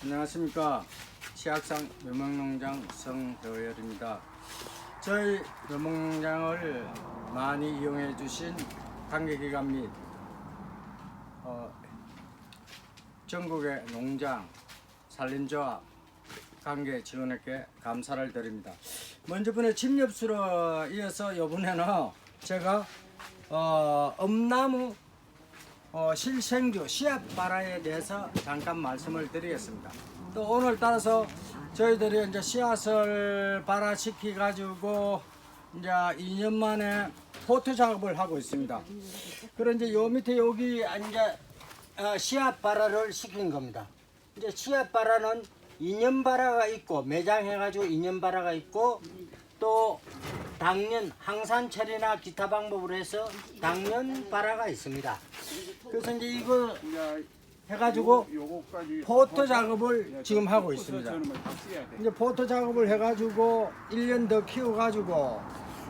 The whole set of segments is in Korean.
안녕하십니까. 치악산 묘목농장 성도열입니다. 저희 묘목농장을 많이 이용해 주신 관계기관 및 어, 전국의 농장 산림조합 관계 직원에게 감사를 드립니다. 먼저 분의 침엽수로 이어서 이번에는 제가 어, 엄나무 어, 실생주 씨앗바라에 대해서 잠깐 말씀을 드리겠습니다. 또 오늘 따라서 저희들이 이제 씨앗을 발화시키 가지고 이제 2년 만에 포트 작업을 하고 있습니다. 그런 이제 요 밑에 여기 이제 어, 씨앗 발화를 시킨 겁니다. 이제 씨앗 발화는 2년 발화가 있고 매장해 가지고 2년 발화가 있고 또 당년 항산 처리나 기타 방법으로 해서 당년 발화가 있습니다. 그래서 이제 이거 해가지고 포토 작업을 지금 하고 있습니다. 이제 포토 작업을 해가지고 1년 더 키워가지고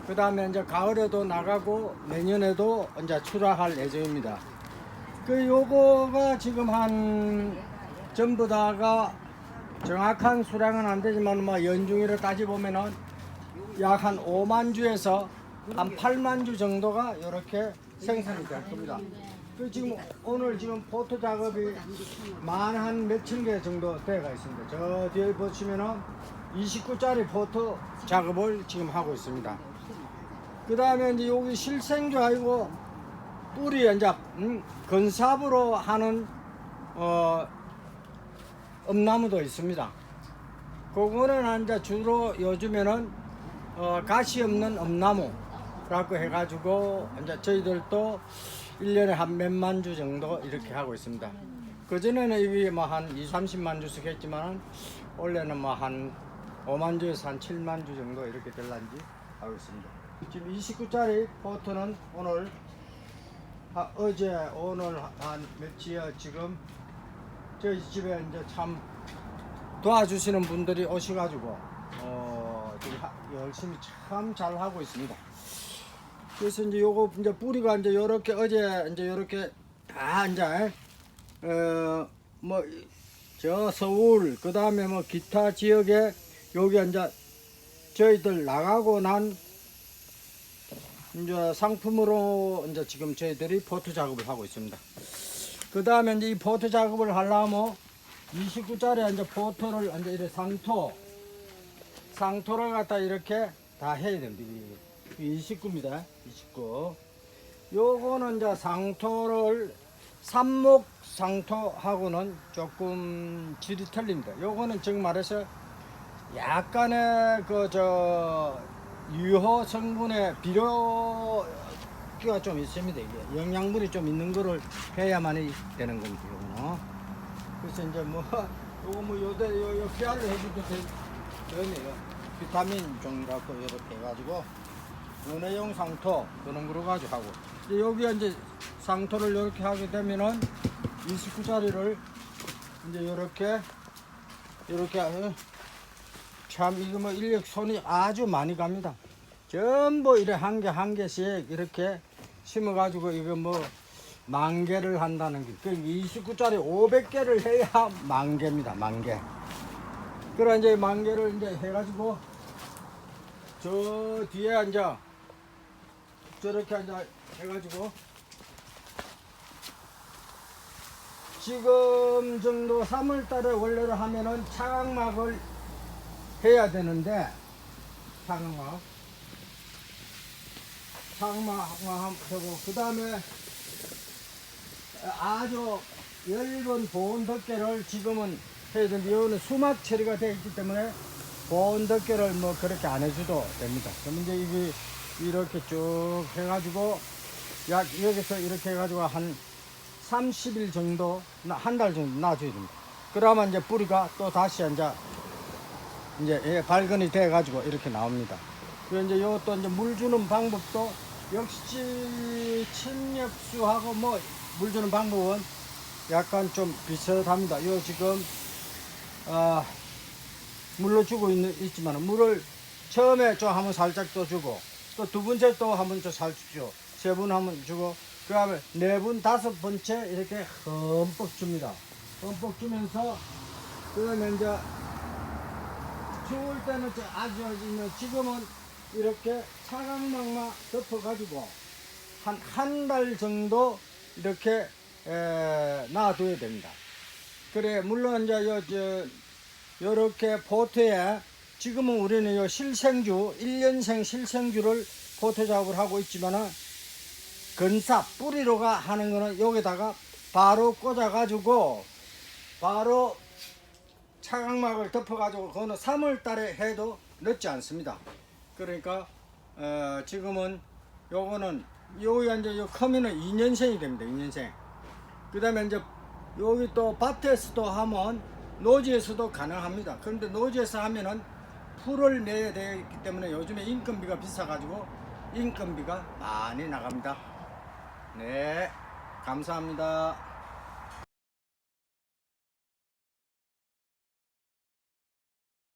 그 다음에 이제 가을에도 나가고 내년에도 이제 출하할 예정입니다. 그 요거가 지금 한 전부 다가 정확한 수량은 안 되지만 뭐 연중으로 따지 보면은 약 한 5만 주에서 한 8만 주 정도가 이렇게 생산이 될 겁니다. 그 지금 오늘 지금 포토 작업이 만 한 몇천 개 정도 되어가 있습니다. 저 뒤에 보시면은 29짜리 포토 작업을 지금 하고 있습니다. 그 다음에 이제 여기 실생주 아니고 뿌리 이제 음, 건삽으로 하는 어 엄나무도 있습니다. 그거는 이제 주로 요즘에는 어, 가시 없는 엄나무라고 해가지고 이제 저희들도 1년에 한 몇만 주 정도 이렇게 하고 있습니다. 그전에는 이게 뭐한 2, 30만 주씩 했지만 원래는 뭐 한 5만 주에서 한 7만 주 정도 이렇게 될란지 하고 있습니다. 지금 29짜리 포트는 오늘 아, 어제 오늘 한 며칠여 지금 저희 집에 이제 참 도와주시는 분들이 오셔가지고 어, 열심히 참 잘 하고 있습니다. 그래서 이제 요거 이제 뿌리가 이제 요렇게 어제 이제 요렇게 다 이제 어뭐 저 서울 그 다음에 뭐 기타 지역에 여기 이제 저희들 나가고 난 이제 상품으로 이제 지금 저희들이 포트 작업을 하고 있습니다. 그 다음에 이제 이 포트 작업을 하려면 29짜리 이제 포트를 이제 이렇게 상토 상토를 갖다 이렇게 다 해야 됩니다. 이게 29입니다. 29. 요거는 이제 상토를 삽목 상토하고는 조금 질이 틀립니다. 요거는 즉 말해서 약간의 그 저 유효 성분의 비료기가 좀 있습니다. 이게 영양분이 좀 있는 거를 해야만이 되는 겁니다. 요거는. 그래서 이제 뭐 요거 뭐 요대 요, 요 피아를 해주도 되 네요. 비타민 종이라고 이렇게 해가지고 연애용 상토 그런 거로 가지고 하고 이제 여기 이제 상토를 이렇게 하게 되면은 29짜리를 이제 이렇게 이렇게 어, 참 이거 뭐 인력 손이 아주 많이 갑니다. 전부 이래 한 개 한 개씩 이렇게 심어 가지고 이거 뭐 만 개를 한다는 게, 그 29짜리 500개를 해야 만 개입니다, 만 개. 그래, 이제 만 개를 이제 해가지고, 저 뒤에 앉아, 저렇게 앉아 해가지고, 지금 정도 3월달에 원래로 하면은 차각막을 해야 되는데, 차각막. 차각막 하고, 그 다음에 아주 얇은 보온 덮개를 지금은 해야 되는데 이거는 수막 처리가 되어 있기 때문에 보온 덮개를 뭐 그렇게 안 해줘도 됩니다. 그럼 이제 이게 이렇게 쭉 해가지고 약 여기서 이렇게 해가지고 한 30일 정도 한 달 정도 놔줘야 됩니다. 그러면 이제 뿌리가 또 다시 이제 이제 예, 발근이 돼 가지고 이렇게 나옵니다. 그리고 이제 요것도 이제 물 주는 방법도 역시 침엽수하고 뭐 물 주는 방법은 약간 좀 비슷합니다. 요 지금 아 물로 주고 있는 있지만 물을 처음에 좀 한번 살짝 또 주고 또 두 번째 또 한번 또 살짝 주고 세번 한번 주고 그 다음에 네번 다섯 번째 이렇게 흠뻑 줍니다. 흠뻑 주면서 그러면 이제 추울 때는 저 아주 이제 지금은 이렇게 차광막만 덮어가지고 한 한 달 정도 이렇게 에, 놔둬야 됩니다. 그래 물론 이제 요, 저, 요렇게 보트에 지금은 우리는 요 실생주 1년생 실생주를 보트 작업을 하고 있지만은 건사 뿌리로가 하는 거는 여기다가 바로 꽂아 가지고 바로 차광막을 덮어 가지고 그거는 3월 달에 해도 늦지 않습니다. 그러니까 어, 지금은 요거는 요기 이제 요 커미는 2년생이 됩니다. 2년생. 그 다음에 이제 여기 또 밭에서도 하면 노지에서도 가능합니다. 그런데 노지에서 하면은 풀을 내야 되기 때문에 요즘에 인건비가 비싸가지고 인건비가 많이 나갑니다. 네, 감사합니다.